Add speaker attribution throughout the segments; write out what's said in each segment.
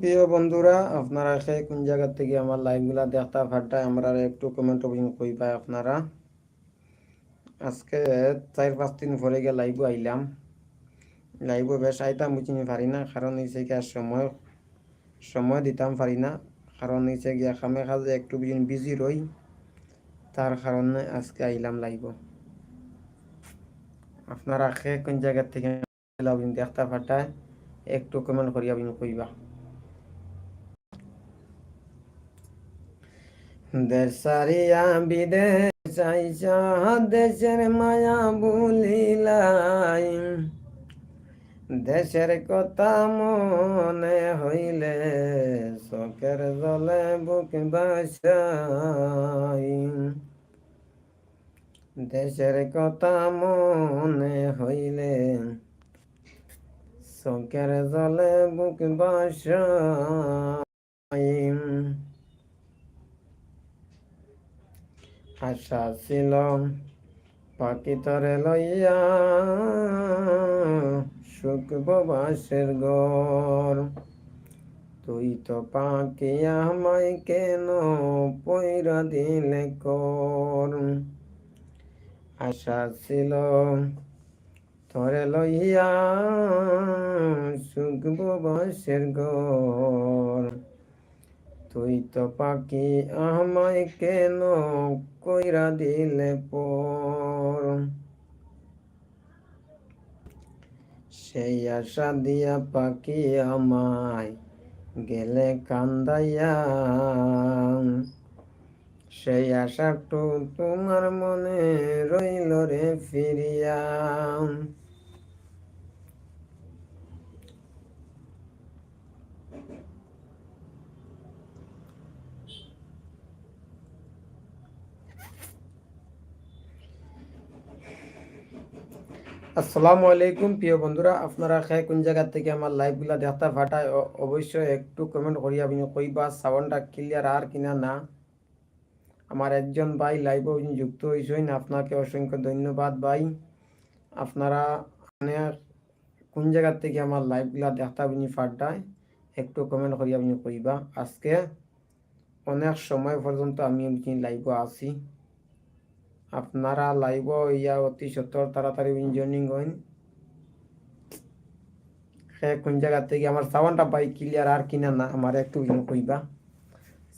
Speaker 1: প্রিয় বন্ধুরা, আপনারা সে কোন জায়গা থেকে আমার লাইভগুলা দেখতা ফাটায় আমরা একটু কমেন্ট কই পাই আপনারা। আজকে চার পাঁচ দিন পরে গিয়ে লাইভ আইলাম। লাইভ বেশ আইতাম, বুঝিনি পারি না, কারণ হচ্ছে গিয়া সময় সময় দিতাম পারি না। কারণ হচ্ছে গিয়া খামে খাজে একটু বুঝিনি বিজি রই, তার কারণে আজকে আইলাম লাইভ আপনারা সে কোন জায়গা থেকে দেখতা ফাটায় একটু কমেন্ট করিয়া কইবা। দেশারিয়া বিদেশ চাইছা দেশের মায়া ভুলিলাই। দেশের কথা মনে হইলে চোখের জলে বুক বাসাই। দেশের কথা মনে হইলে চোখের জলে বুক বাসাই। আশা ছিল পাখি তরে লইয়া সুখ বাসের ঘর। তুই তো পাখি আমায় কেন পয়রা দিলে কর? আশা ছিল তরে লইয়া সুখ বাসের ঘর। তুই তো পাখি আমায় কেন কইরা দিলে পর। সেই আশা দিয়া পাখি আমায় গেলে কান্দাইয়া। সেই আশাটু তোমার মনে রইল রে ফিরিয়া। আসসালামু আলাইকুম, প্রিয় বন্ধুরা। আপনারা খাই কোন জায়গা থেকে আমার লাইভগুলা দেখতে ফাটায় অবশ্যই একটু কমেন্ট করিয়া আপনি কইবা সাউন্ডটা ক্লিয়ার আর কিনা না। আমার একজন ভাই লাইভে যুক্ত হয়েছেন, আপনাকে অসংখ্য ধন্যবাদ ভাই। আপনারা মানে কোন জায়গা থেকে আমার লাইভগুলা দেখতে আপনি ফাটায়, একটু কমেন্ট করিয়া আপনি কইবা। আজকে অনেক সময় পর্যন্ত আমি লাইভে আসি আপনারা লাইভ ইয়া অতি সত্তর, তাড়াতাড়ি জয়নিং হইন। হ্যাঁ কোন জায়গা থেকে আমার সাউন্ডটা পাই ক্লিয়ার আর কিনা না, আমার একটু কইবা।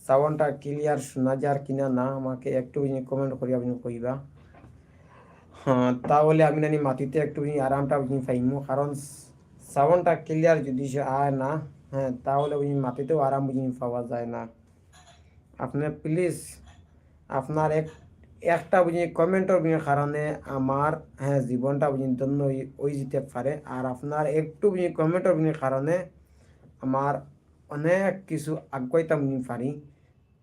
Speaker 1: সাউন্ডটা ক্লিয়ার শোনা যার কিনা না, আমাকে একটু কমেন্ট করি আপনি কইবা। হ্যাঁ তাহলে আমি নানি মাটিতে একটু আরামটা পাইমু, কারণ সাউন্ডটা ক্লিয়ার যদি আয় না হ্যাঁ তাহলে মাটিতেও আরাম বুঝি পাওয়া যায় না। আপনি প্লিজ আপনার এক একটা বুঝি কমেন্টের কারণে আমার হ্যাঁ জীবনটা বুঝি ধন্য ওই যেতে পারে। আর আপনার একটু বুঝি কমেন্টের কারণে আমার অনেক কিছু আগাইতাম বুঝি পারি।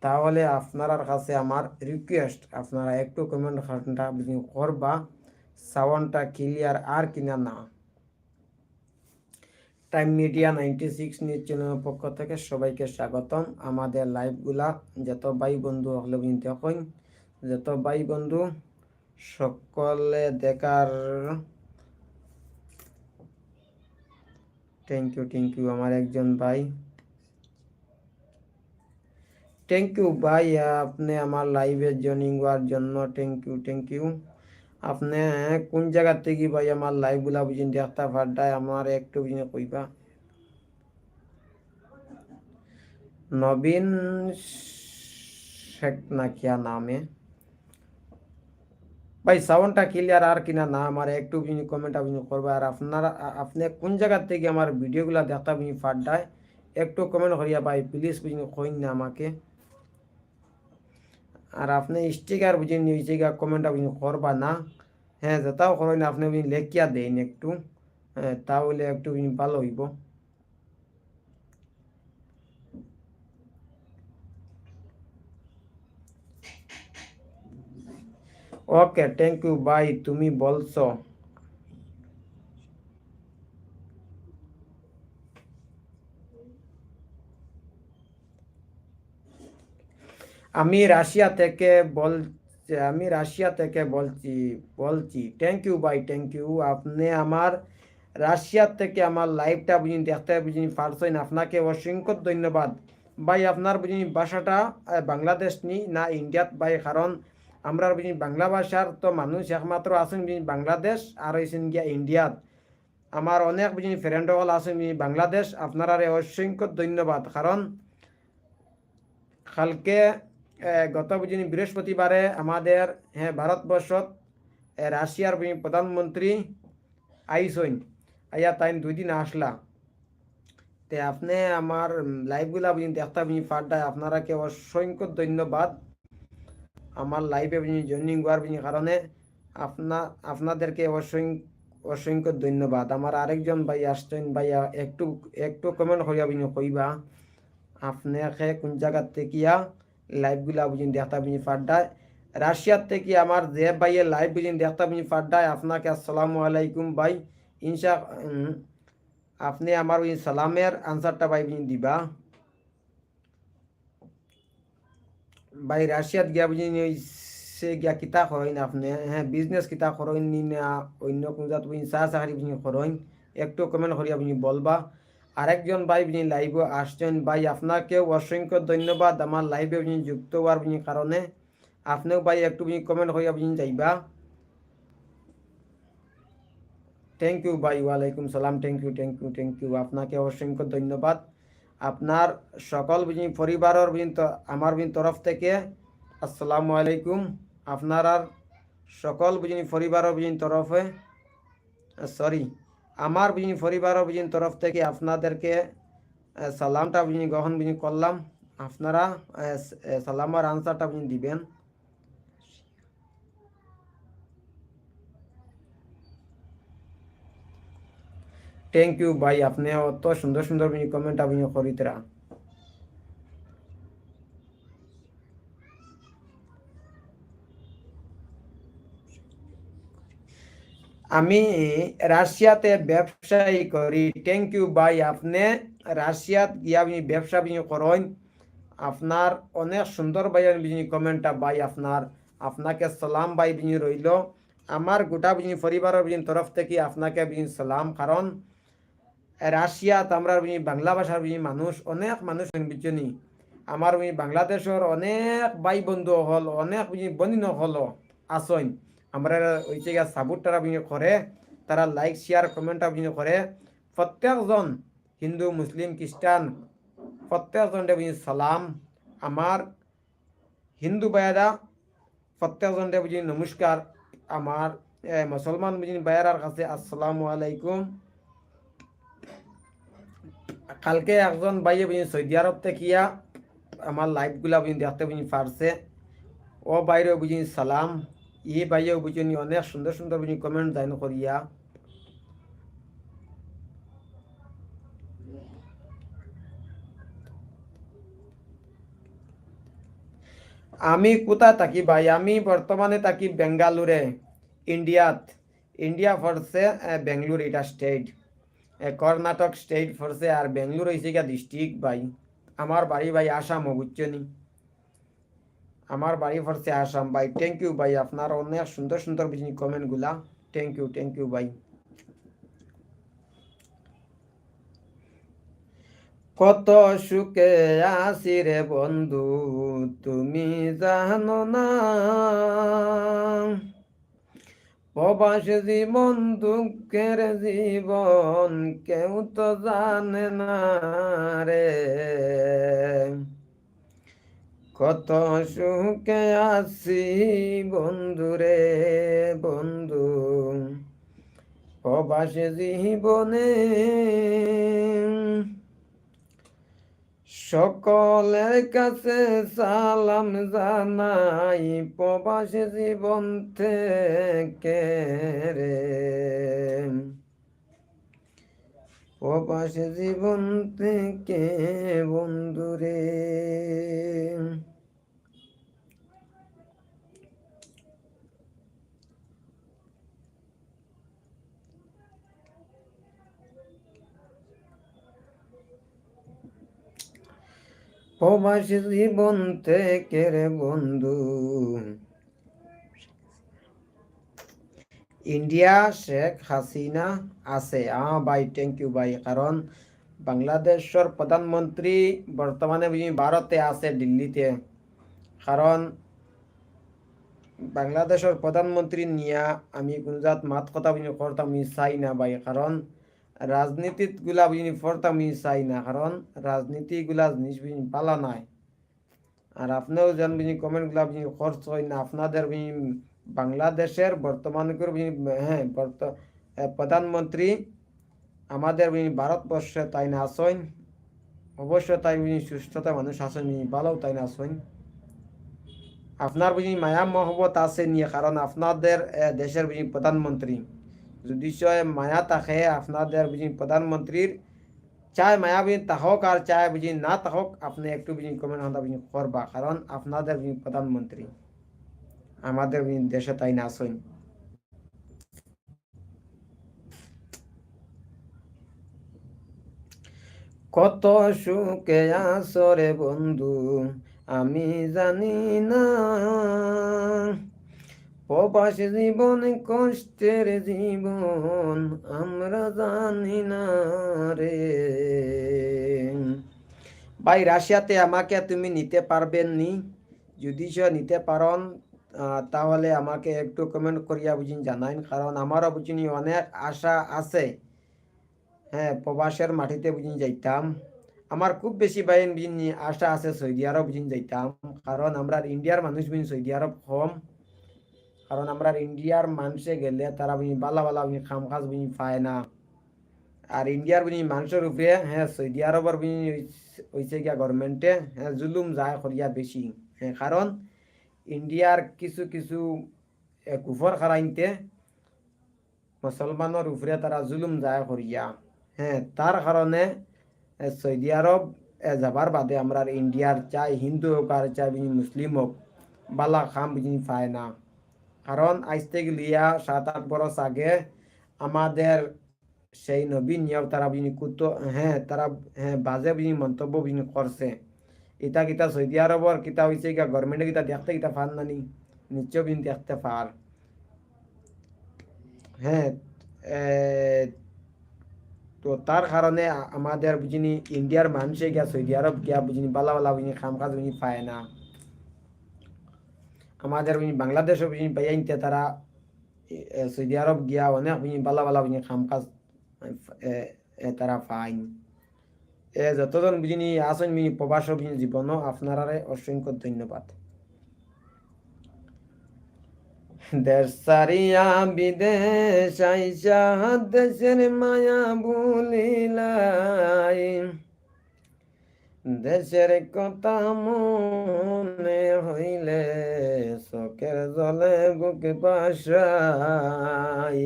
Speaker 1: তাহলে আপনার কাছে আমার রিকোয়েস্ট আপনারা একটু কমেন্ট কারণটা বুঝি করবা সাউন্ডটা ক্লিয়ার আর কিনা না। Time Media ninety six news চ্যানেলের পক্ষ থেকে সবাইকে স্বাগতম। আমাদের লাইভগুলা যত ভাই বন্ধু হলে বুঝি দেখুন। যত ভাই বন্ধু, সকলে দেখার থ্যাংক ইউ থ্যাংক ইউ আমার একজন ভাই। থ্যাংক ইউ ভাই, আপনি আমার লাইভে জয়নিং হওয়ার জন্য থ্যাংক ইউ থ্যাংক ইউ আপনি কোন জায়গা থেকে ভাই আমার লাইভগুলা বুঝিন? দেখতে পারডায় আমার একটু বুঝিন, কইবা। নবীন শেখ নাকিয়া নামে? ভাই সাউন্ডটা ক্লিয়ার আর কিনা না আমার একটু কমেন্ট আপনি করবো আর আপনারা আপনি কোন জায়গার থেকে আমার ভিডিওগুলো দেখতে আপনি ফাড্ডায় একটু কমেন্ট করিয়া ভাই প্লিজ বুঝিনি কইন না আমাকে। আর আপনি স্টিকার বুঝি নিয়েছে কমেন্ট আপনি করবা না। হ্যাঁ যেটাও করেন আপনি লেখিয়া দেন একটু। হ্যাঁ তাহলে একটু ভালো হইব। ওকে থ্যাংক ইউ ভাই তুমি বলছো। আমি রাশিয়া থেকে বল, আমি রাশিয়া থেকে বলছি বলছি থ্যাংক ইউ ভাই থ্যাংক ইউ আপনি আমার রাশিয়ার থেকে আমার লাইভটা বুঝিনি, দেখতে বুঝিনি, পারছেন, আপনাকে অসংখ্য ধন্যবাদ। ভাই, আপনার বুঝিনি, ভাষাটা বাংলাদেশ নি, না, ইন্ডিয়াত, ভাই, কারণ আমরা বাংলা ভাষার তো মানুষ একমাত্র আছেন বাংলাদেশ আর হয়েছেন গিয়া ইন্ডিয়াত আমার অনেক বুঝিনি ফ্রেন্ড হল আছেন বাংলাদেশ আপনারা অসংখ্য ধন্যবাদ কারণ কালকে গত বুঝিনি বৃহস্পতিবারে আমাদের হ্যাঁ ভারতবর্ষত রাশিয়ার প্রধানমন্ত্রী আইসইন আইয়া তাই দুই দিন আসলা তে আপনি আমার লাইভগুলা বুঝিনি দেখতে বুঝিনি ফাড্ডায় আপনারাকে অসংখ্য ধন্যবাদ আমার লাইফে জয়েনিং হওয়ার কারণে আপনা, আপনাদেরকে অসংখ্য অসংখ্য ধন্যবাদ। আমার আরেকজন ভাই আসছেন ভাইয়া একটু একটু কমেন্ট করিয়া বুঝিনি কইবা, আপনাকে কোন জায়গার থেকে লাইভগুলা বুঝিনি দেখতে বুঝিনি ফাড্ডায় রাশিয়ার থেকে আমার যে ভাইয়ের লাইভ বুঝিনি দেখতে বুঝিনি ফাড্ডায় আপনাকে আসসালামু আলাইকুম ভাই। ইনশা আপনি আমার ওই সালামের আনসারটা ভাই বুঝিনি দিবা। ভাই রাশিয়াত গিয়া ওই সে গিয়া কিতা করেন আপনি হ্যাঁ বিজনেস কিতা করেন নি না অন্য কোন জাত বুঝিনি চা চাকরি বুঝিনি করেন একটু কমেন্ট করিয়া বুঝিনি বলবা আরেকজন ভাই বুঝিনি লাইভে আসছেন ভাই আপনাকেও অসংখ্য ধন্যবাদ আমার লাইভে বুঝিনি যুক্ত হওয়ার বুঝিনি কারণে আপনিও ভাই একটু বুঝিনি কমেন্ট করিয়া বুঝিনি যাইবা থ্যাংক ইউ ভাই ওয়ালাইকুম সালাম thank you thank you thank you আপনাকে অসংখ্য ধন্যবাদ আপনার সকল পরিবারের আমার তরফ থেকে আসসালামু আলাইকুম। আপনার আর সকল বুঝিনি পরিবারের বুঝি তরফে, সরি, আমার বুঝি পরিবারের বুঝি তরফ থেকে আপনাদেরকে সালামটা বুঝি গ্রহণ বুঝি করলাম। আপনারা সালামের আনসারটা বুঝি দিবেন। থ্যাংক ইউ ভাই আপনি অত সুন্দর সুন্দর কমেন্ট আপনি করিতরা আমি রাশিয়াতে ব্যবসায়ী করি। থ্যাংক ইউ ভাই আপনি রাশিয়াত গিয়া আপনি ব্যবসা বিনি করেন। আপনার অনেক সুন্দর ভাই বিনি কমেন্টটা ভাই আপনার। আপনাকে সালাম ভাই বিনি রইল। আমার গোটা বিনি পরিবারের তরফ থেকে আপনাকে বিনি সালাম কারণ রাশিয়াত আমরা বাংলা ভাষার মানুষ, অনেক মানুষ বিচনি আমার বাংলাদেশের অনেক ভাই বন্ধু হল, অনেক বিনি বন্ধু হল আসইন আমরা হয়েছে গিয়া সাবুট তারা করে তারা লাইক শেয়ার কমেন্ট করে প্রত্যেকজন হিন্দু মুসলিম খ্রিস্টান প্রত্যেকজনকে বুঝি সালাম। আমার হিন্দু ভাইয়েরা প্রত্যেকজনকে বুঝি নমস্কার আমার মুসলমান বুঝি ভাইয়েরার কাছে আসসালামু আলাইকুম। কালকে একজন ভাইয়ে বুঝি সৌদি আরব থেকে আমার লাইভগুলা বুঝি দেখতে বুঝি পারছে ও বাইরে বুঝি সালাম, ই বাইয়ে বুঝিনি অনেক সুন্দর সুন্দর বুঝি কমেন্ট দাইন করিয়া আমি কোথা থাকি ভাই? আমি বর্তমানে থাকি বেঙ্গালুরে ইন্ডিয়াত ইন্ডিয়া ফরসে বেঙ্গলুর এটা স্টেট কর্ণাটক স্টেট ফরসে আর বেঙ্গলুর হয়েছে গিয়া ডিস্ট্রিক্ট ভাই। আমার বাড়ি ভাই আসাম বুঝছ নি আমার বাড়ি ফরসে আসাম ভাই। থ্যাংক ইউ ভাই, আপনার অনেক সুন্দর সুন্দর বুঝি কমেন্টগুলা। থ্যাংক ইউ থ্যাংক ইউ ভাই। কত সুখে আসি রে বন্ধু, তুমি জানো না। প্রবাস জীবন দুঃখের জীবন, কেউ তো জানে না রে। কত সুখে আছি বন্ধু রে, বন্ধু। প্রবাস জীবনে সকলের কাছে সালাম জানাই প্রবাস জীবন থেকে রে। প্রবাস জীবন থেকে বন্ধুরে প্রবাস জীবন থেকে রে বন্ধু। ইন্ডিয়া শেখ হাসিনা আছে। আ ভাই থ্যাংক ইউ ভাই। কারণ বাংলাদেশের প্রধানমন্ত্রী বর্তমানে ভারতে আছে, দিল্লিতে। কারণ বাংলাদেশের প্রধানমন্ত্রী নিয়া আমি কোনজাত মাত কথা করতাম চাই না, ভাই। কারণ রাজনীতিতগুলা বুঝি পড়তাম আমি চাই না কারণ রাজনীতি গুলা জিনিস বুঝি পালা নাই। আর আপনিও যেন বুঝি কমেন্টগুলা বুঝি খরচ হয় না, আপনাদের বুঝি বাংলাদেশের বর্তমান করে হ্যাঁ বর্ত- প্রধানমন্ত্রী আমাদের ভারতবর্ষে তাই না আসেন অবশ্য তাই সুস্থতা মানুষ আসেন ভালো তাই না আসেন আপনার বুঝি মায়া মহব্বত আছে নিয়ে কারণ আপনাদের দেশের বুঝি প্রধানমন্ত্রী। যদি সে মায়া থাকে আপনাদের বুঝি প্রধানমন্ত্রীর চায় মায়া বুঝি তাহক আর চায় বুঝি না তাহক আপনি একটু বুঝি কমেন্ট হতা বুঝি করবা কারণ আপনাদের বুঝি প্রধানমন্ত্রী আমাদের বুঝি দেশে তাই না আসেন কত সুখে আসরে বন্ধু, আমি জানি না প্রবাস জীবন কষ্টের জীবন, আমরা জানি না রে। ভাই, রাশিয়াতে আমাকে তুমি নিতে পারবেন নি যদি সে নিতে পারেন তাহলে আমাকে একটু কমেন্ট করিয়া বুঝিন, জানাইন। কারণ আমারও বুঝিনি, অনেক আশা আছে। হ্যাঁ প্রবাসের মাটিতে বুঝিন যাইতাম। আমার খুব বেশি বাইন বুঝিনি, আশা আছে, সৌদি আরব বুঝিন যাইতাম। কারণ আমরা ইন্ডিয়ার মানুষ বুঝিন, সৌদি আরব কম। কারণ আমরা ইন্ডিয়ার মানুষে গেলে তারা বুঝি বালা বালা বুঝি খাম খাজ বুঝি পায় না। আর ইন্ডিয়ার বুঝি মানুষের উপরে হ্যাঁ সৌদি আরবের বুঝি হয়েছে গিয়া গভর্নমেন্টে হ্যাঁ জুলুম যায় করিয়া বেশি। হ্যাঁ কারণ ইন্ডিয়ার কিছু কিছু কুফর খারাইনতে মুসলমানের উপরে তারা জুলুম যায় করিয়া। হ্যাঁ তার কারণে সৌদি আরব যাবার বাদে আমরা ইন্ডিয়ার চাই, হিন্দু হোক আর চাই মুসলিম হোক, বালা খাম বুঝি পায় না। কারণ থেকে লিয়া সাত আট বছর আগে আমাদের সেই নবী নিয়োগ তারা বিনি কুত হ্যাঁ তারা হ্যাঁ বাজে বিনি মন্তব্য বিনি করছে। ইটা কিতা সৌদি আরবর কিতা হয়েছে গিয়া গভর্নমেন্টে কিতা দেখতে কিতা ফান নানি? নিশ্চয় বিন দেখতে পার হ্যাঁ তো তার কারণে আমাদের বুঝিনি ইন্ডিয়ার মানুষে গিয়া সৌদি আরব গিয়া বুঝিনি বালা বালা বুঝিনি খাম কাজ বুঝিনি পায় না। আমাদের বুঝি পাইয়াইতে তারা সৌদি আরব গিয়া অনেক বালা বালা খাম কাজ তারা পাইন এ, যতজন বুঝিনি আসেন বুঝি প্রবাস জীবন আপনারারে অসংখ্য ধন্যবাদ। দেশ সারিয়া বিদেশ আইসা, দেশের মায়া ভুলিলাই। দেশের কথা মনে হইলে চোখের জলে বুকে পাশাই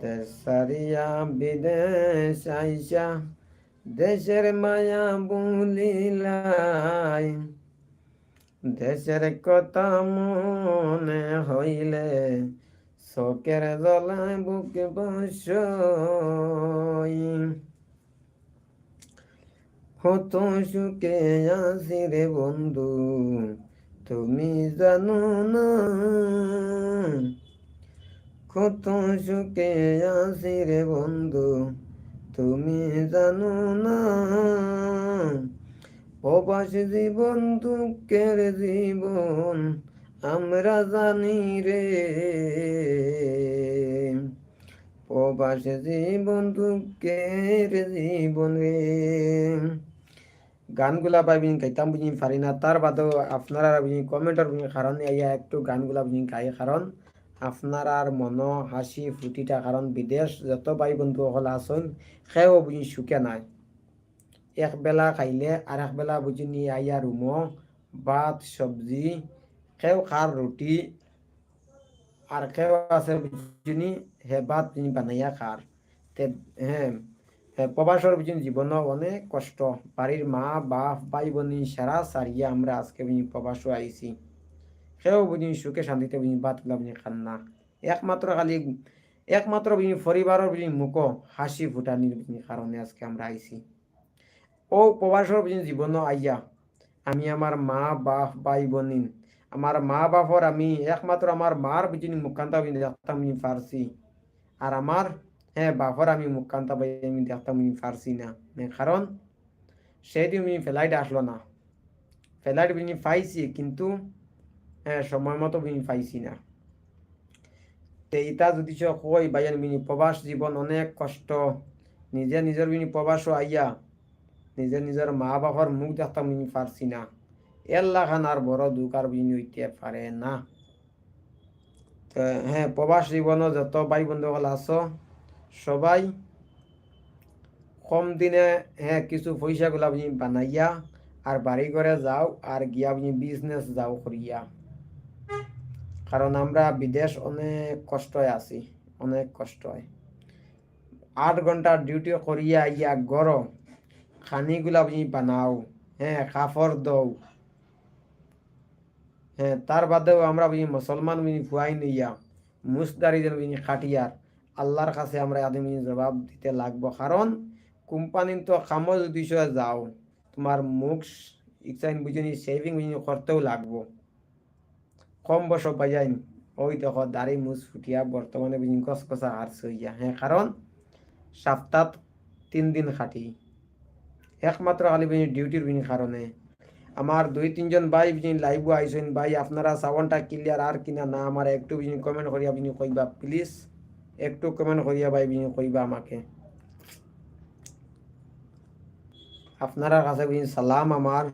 Speaker 1: দেশ সারিয়া বিদেশ আইসা দেশের মায়া ভুলিলাই। দেশের কথা মনে হইলে চোখের জলায় বুকে বসই। কত সুখে আছি রে বন্ধু, তুমি জানো না। কত সুখে আছি রে বন্ধু, তুমি জানো না। প্রবাস জীবন, দুঃখের জীবন, আমরা জানি রে। প্রবাস জীবন, দুঃখের জীবন রে। গানগুলা পাইবি গাইতাম বুঝি পারি না। তার বাদেও আপনারা বুঝি কমেন্টের বুঝি কারণে আইয়া একটু গানগুলা বুঝি গাই কারণ আপনার মন হাসি ফুটিটা কারণ বিদেশ যত ভাই বন্ধু সকল আসন সেও বুঝি সুখে নাই। এক বেলা খাইলে আর এক বেলা বুঝি নিয়ে আইয়া রুমো ভাত সবজি কেউ খার রুটি আর কেউ আছে বুঝিনি হে ভাত বানাইয়া খার তে হ্যাঁ, প্রবাসর জীবন অনেক কষ্ট। বাড়ির মা, বাপ ভাই বোনি সারা সারিয়া আমরা আজকে বুঝি প্রবাসও আইছি। সেও বুঝি সুখে শান্তিতে বুঝি ভাতগুলা বুঝি খান না একমাত্র খালি, একমাত্র বুঝি পরিবারের বুঝি মুখ হাসি ফুটানির বুঝি কারণে আজকে আমরা আইছি। ও প্রবাসর বুঝি জীবন আইয়া আমি আমার মা, বাপ ভাই বোনিন আমার মা, বাপর আমি একমাত্র আমার মার বুঝিনি মুখান্তা আমি দেখতাম ফার্সি আর আমার হ্যাঁ বাপর আমি মুখান্তা ভাই আমি দেখতাম আমি ফার্সি না কারণ সেদিন আমি ফ্লাইট আসলো না ফ্লাইট আমি পাইছি কিন্তু হ্যাঁ সময় মতো আমি পাইছি না তে ইটা যদি কই ভাইয়ান মিনি প্রবাস জীবন অনেক কষ্ট নিজে নিজের বিনি প্রবাসও আইয়া নিজের নিজের মা বাবার মুখ দেখতাম আমি পারছি না এল্লা খান আর বড় দুঃখ আর বিনি হইতে পারে না হ্যাঁ প্রবাস জীবনও যত ভাই বন্ধুসকল আছো সবাই কম দিনে হ্যাঁ কিছু পয়সাগুলো আপনি বানাইয়া আর বাড়ি ঘরে যাও আর গিয়া আপনি বিজনেস যাও করিয়া কারণ আমরা বিদেশ অনেক কষ্টয় আছি, অনেক কষ্ট হয় আট ঘণ্টার ডিউটি করিয়া ইয়া গরম খানিগুলা আপনি বানাও হ্যাঁ কাপড় দৌ হ্যাঁ তার বাদেও আমরা বুঝি মুসলমান বিনি ফুয়াই নিয়া মুসদারি খাটিয়ার আল্লাহর কাছে আমরা আদমি জবাব দিতে লাগবো। কারণ কোম্পানি তো কামো যদি যাও তোমার মুখ ইচ্ছাইন বুঝিনি সেভিং বুঝিনি করতেও লাগবো। কম বছর বাজাইন ওই দেখো দাড়ি মুছ ফুটিয়া বর্তমানে বুঝিনি কস কষা হার সইয়া হ্যাঁ কারণ সপ্তাহ তিন দিন খাটি। একমাত্র খালি বিনি ডিউটির বিনি কারণে আমার দুই, তিনজন ভাই বিনি লাইভ আইসেন ভাই আপনারা সাউন্ডটা ক্লিয়ার আর কিনা না, আমার একটু বিনি কমেন্ট করিয়া বিনি কইবা প্লিজ একটু কমেন্ট করিয়া ভাই কইবা আমাকে। আপনারা কাছে বিনি সালাম আমার।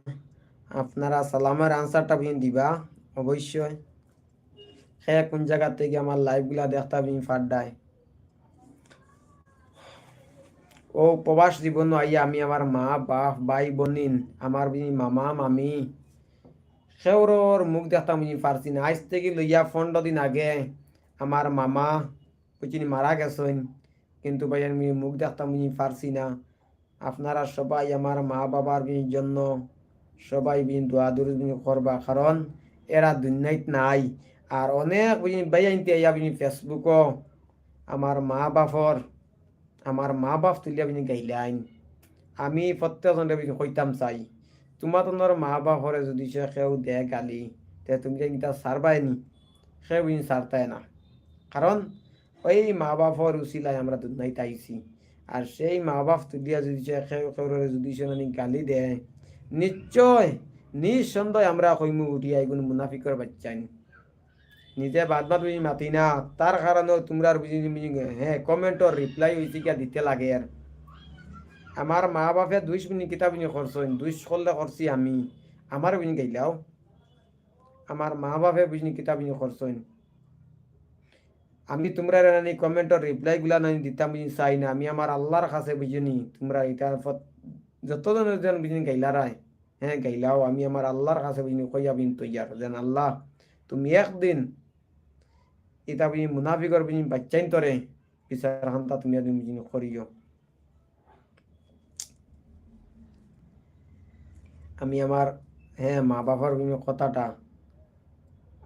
Speaker 1: আপনারা সালামের আনসারটা বিনি দিবা, অবশ্যই। সে কোন জায়গা থেকে আমার লাইভগুলা দেখতা বিনি ফাড্ডায়? ও, প্রবাস জীবন আইয়া আমি আমার মা, বাপ, ভাই, বনিন, আমার বিনি মামা, মামি। সেওর মুখ দেখতাম বুঝি পারছি না। আজ থেকে লইয়া পনেরো দিন আগে আমার মামা বুঝিনি মারা গেছেন। কিন্তু ভাই, আমি মুখ দেখতাম বুঝি পারছি না। আপনারা সবাই আমার মা বাবার জন্য সবাই বিন দোয়া দূর করবা। কারণ এরা দুনিয়াত নাই। আর অনেক বুঝিনি ভাই আনতে আইয়া বিনি ফেসবুকও আমার মা বাপর আমার মা বাপ তুলিয়া বিনি গাইলাইন আমি প্রত্যেকজনে বিনি কইতাম, চাই, তোমার তোমার মা বাপরে যদি সে কেউ দে গালি, তে তুমি যে এটা সারবাই নি? সে বিনি সারতাই না। কারণ ওই মা বাপর উচিলাই আমরা দুনাইতে তাইছি। আর সেই মা বাপ তুলিয়া যদি কেউরে যদি সেনানি গালি দেয়, নিশ্চয়, নিঃসন্দেহ আমরা কইমু উঠিয়া এগুলো মুনাফিকর বাচ্চাই নিজে বাদ বাদ বুঝি মাতি না তার কারণেও তোমরা বুঝি বুঝি হ্যাঁ কমেন্টর রিপ্লাই হয়েছে কিয়া দিতে লাগে আর আমার মা বাপে দুইশ মিনিট কিতাব বিনি করছেন দুইশ করলে করছি আমি। আমার বিনি গাইলাও আমার মা বাপে বুঝনি কিতাব বিনি করছেন আমি তোমরা নানি কমেন্টর রিপ্লাই গুলা নানি দিতাম বুঝি চাই না। আমি আমার আল্লাহর কাছে বুঝিনি তোমরা এটা যতজনের যেন বুঝিনি গাইলারাই হ্যাঁ গাইলাও, আমি আমার আল্লাহর কাছে বুঝিনি কইয়া বিন তৈয়ার। যেন আল্লাহ, তুমি একদিন এটা বুঝি মুনাফিকর বুঝি বাচ্চাইন তরে, বিচার হান্তা তুমি আদি বুঝি করিও। আমি আমার হ্যাঁ মা বাবার কথাটা,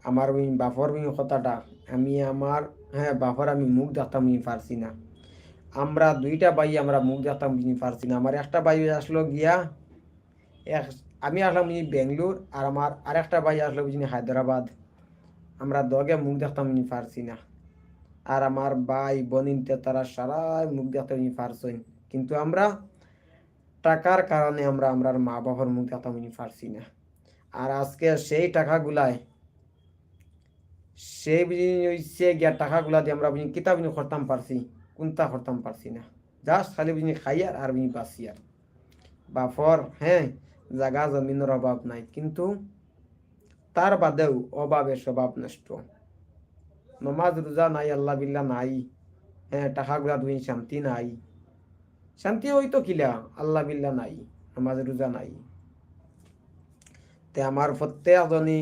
Speaker 1: আমার বাপর কথাটা, আমি আমার হ্যাঁ বাপর আমি মুখ দেখতাম বুঝি পারছি না। আমরা দুইটা ভাই আমরা মুখ দেখতাম বুঝি পারছি না। আমার একটা ভাই আসলো গিয়া, এক, আমি আসলাম বুঝি বেঙ্গলোর আর আমার আরেকটা ভাই আসলো বুঝি হায়দ্রাবাদ। আমরা দগে মুখ দেখতাম নি পারছি না। আর আমার ভাই বোনিনতে তারা সারাই মুখ দেখতে নি পারছেন কিন্তু আমরা টাকার কারণে আমরা আমরা মা বাবার মুখ দেখতাম নি পারছি না। আর আজকে সেই টাকাগুলায় সেই হইছে গিয়া টাকাগুলা দিয়ে আমরা বুঝি কিতাব করতাম পারছি, কোনটা করতাম পারছি না। জাস্ট খালি বুঝি খাই আর আর বুঝি বাঁচিয়ার বাফর হ্যাঁ জাগা জমিনের অভাব নাই, কিন্তু তার বাদেও অভাবে স্বভাব নষ্ট। নমাজ, রোজা নাই, আল্লাহ বিল্লা নাই হ্যাঁ টাকা গুলা দুই শান্তি নাই। শান্তি হইতো কিলা, আল্লাহ বিল্লা নাই, নমাজ, রোজা নাই। তে আমার প্রত্যেকজনী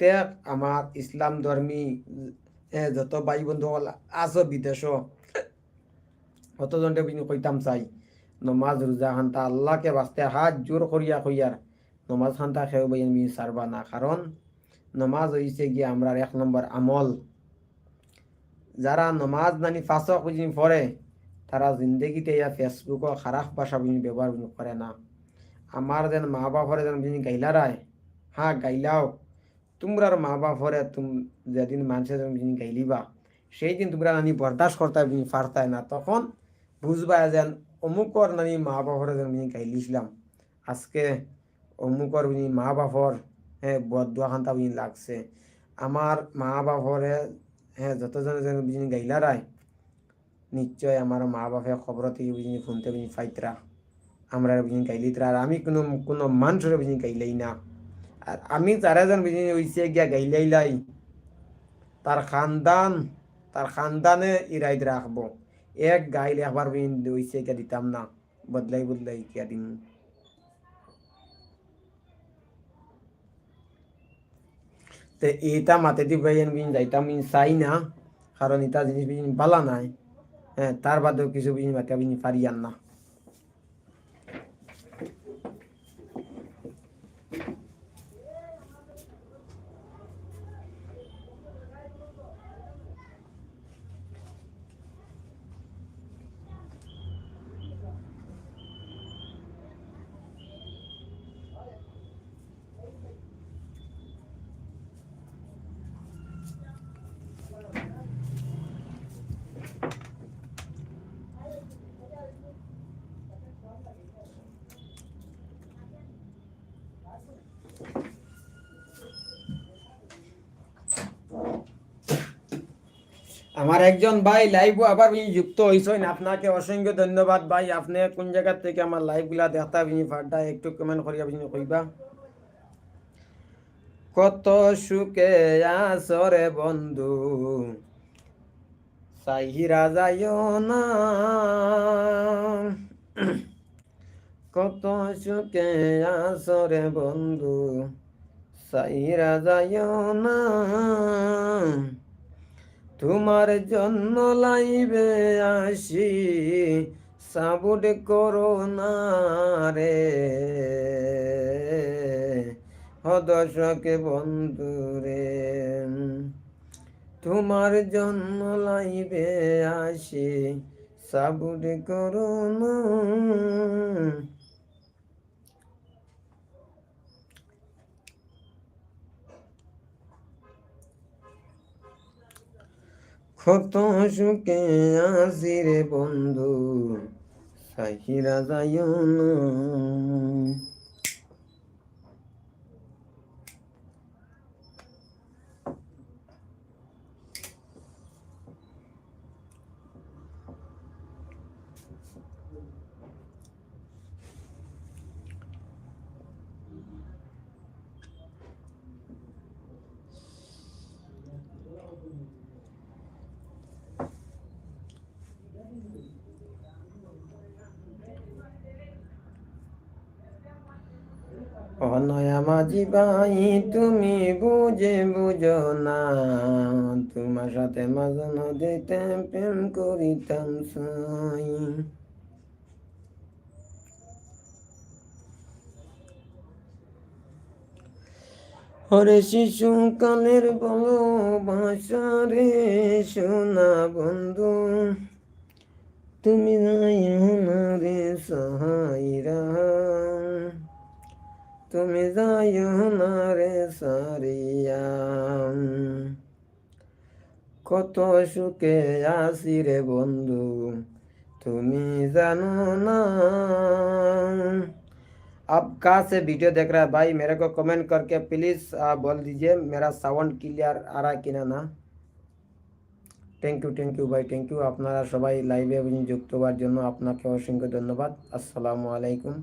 Speaker 1: প্রত্যেক আমার ইসলাম ধর্মী যত ভাই বন্ধু আছো বিদেশ অতজনটা বিনি কইতাম চাই। নমাজ রোজা খান্তা আল্লাহকে বাঁচতে হাত জোর করিয়া কইয়ার নমাজ খান্তা খেয়ে বই আমি সারবা না। কারণ নমাজ হইছে গিয়ে আমরা এক নম্বর আমল। যারা নমাজ নানি ফাঁসক বুঝি পড়ে তারা জিন্দগিতে ইয়া ফেসবুক খারাপ ভাষা বুঝি ব্যবহার করে না। আমার যেন মা বাপরে যেন বুঝি গাইলারায় হ্যাঁ গাইলাও তোমরার মা বাপরে তুম যেদিন মানুষের যিনি গাইলিবা সেই দিন তোমরা নানি বরদাস্ত করতে পারতাই না। তখন বুঝবা যেন অমুকর নানি মা বাপরে যেন গাইলিছিলাম। আজকে অমুকর মা বাপর হ্যাঁ বদুয়া খান্তা যিনি লাগছে। আমার মা বাপরে হ্যাঁ যতজনে যেন যিনি গাইলারায় নিশ্চয় আমার মা বাপে খবর থেকে বুঝিনি ফোনতে বুঝি ফাইতরা আমরা বুঝিনি গাইলিতরা আর আমি কোনো কোনো মানুষের বুঝিনি গাইলাই না। আমি যারা যেন বুঝিনি ওইসে গিয়া গাইলাইলাই তার খানদান, তার খানদানে ইরাইদ রাখব এক গাইলে একবার বুঝিনি ওইসে গিয়া দিতাম না। বদলাই বদলাই গিয়া দিন তে এটা মাতে দি ভাইয়েন বিন যাইতাম বিন চাই না। কারণ এটা জিনিস বিন বালা নাই। হ্যাঁ তার বাদেও কিছু বিন মাতে বিন পারিয়ান না। আমার একজন ভাই লাইভ আবার যুক্ত হয়েছেন আপনাকে অসংখ্য ধন্যবাদ ভাই। আপনি কোন জায়গা থেকে আমার লাইভগুলা দেখতা বিনি ফাটা একটু কমেন্ট করিয়া বিনি কইবা। কত সুখে আসরে বন্ধু সাইরা যায় না। কত সুখে আসরে বন্ধু সাইরা যায় না। তোমার জন্য লাইবে আসি। সাবুড করো না রে। হদশকে বন্ধু রে। তোমার জন্য লাইবে আসি। সাবুড করো না। কত সুখে আসিরে বন্ধু সাহিরা যায় না অনয়া মাঝি ভাই তুমি বুঝে বুঝো না। তোমার সাথে মাঝে নদীতে প্রেম করিতাম সাই। হরে শিশু কালের বলো, ভাষা রে সোনা বন্ধু। তুমি নাই রে সহায়রা। তুমি যাইও না রে সারিয়া কত সুখে আসি রে বন্ধু তুমি জানো না अब कहाँ से वीडियो देख रहा है भाई मेरे को कमेंट करके प्लीज़ बोल दीजिए मेरा साउंड क्लियर आ रहा है कि ना না থ্যাংক ইউ থ্যাংক ইউ ভাই থ্যাংক ইউ আপনারা সবাই লাইভে যুক্ত হওয়ার জন্য আপনাকে অসংখ্য ধন্যবাদ আসসালামু আলাইকুম